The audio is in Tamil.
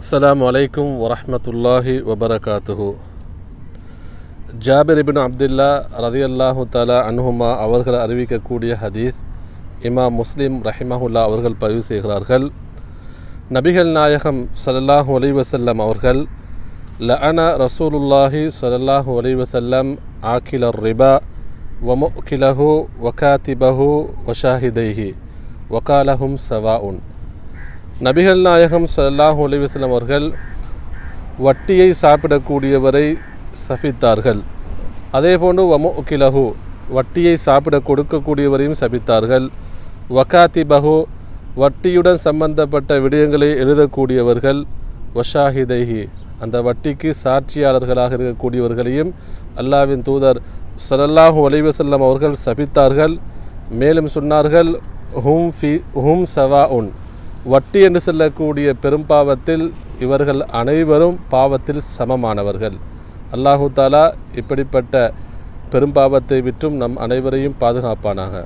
அஸ்ஸலாமு அலைக்கும் வரஹ்மத்துல்லாஹி வபரகாத்துஹு ஜாபிர் இபின் அப்துல்லா ரதியல்லாஹு தாலா அன்ஹுமா அவர்கள் அறிவிக்கக்கூடிய ஹதீஸ் இமாம் முஸ்லிம் ரஹிமஹுல்லா அவர்கள் பதிவு செய்கிறார்கள் நபிகள் நாயகம் ஸல்லல்லாஹு அலைஹி வஸல்லம் அவர்கள் லஅன ரசூலுல்லாஹி ஸல்லல்லாஹு அலைஹி வஸல்லம் ஆக்கிலர் ரிபா வமுக்கிலஹு வகாத்திபஹு வஷாஹிதைஹி வகாலஹும் சவாஉன் நபிகள் நாயகம் சல்லாஹ் அலைஹி அவர்கள் வட்டியை சாப்பிடக்கூடியவரை சபித்தார்கள். அதே போன்று வமுக்கிலஹு வட்டியை சாப்பிட கொடுக்கக்கூடியவரையும் சபித்தார்கள். வகாத்திபஹு வட்டியுடன் சம்பந்தப்பட்ட விடயங்களை எழுதக்கூடியவர்கள் வஷாஹிதைஹி அந்த வட்டிக்கு சாட்சியாளர்களாக இருக்கக்கூடியவர்களையும் அல்லாவின் தூதர் சலல்லாஹு ஒலிவசல்லம் அவர்கள் சபித்தார்கள். மேலும் சொன்னார்கள் ஹும் ஃபி ஹும் சவா உன் வட்டி என்று சொல்லக்கூடிய பெரும்பாவத்தில் இவர்கள் அனைவரும் பாவத்தில் சமமானவர்கள். அல்லாஹு தாலா இப்படிப்பட்ட பெரும்பாவத்தை விற்றும் நம் அனைவரையும் பாதுகாப்பானாக.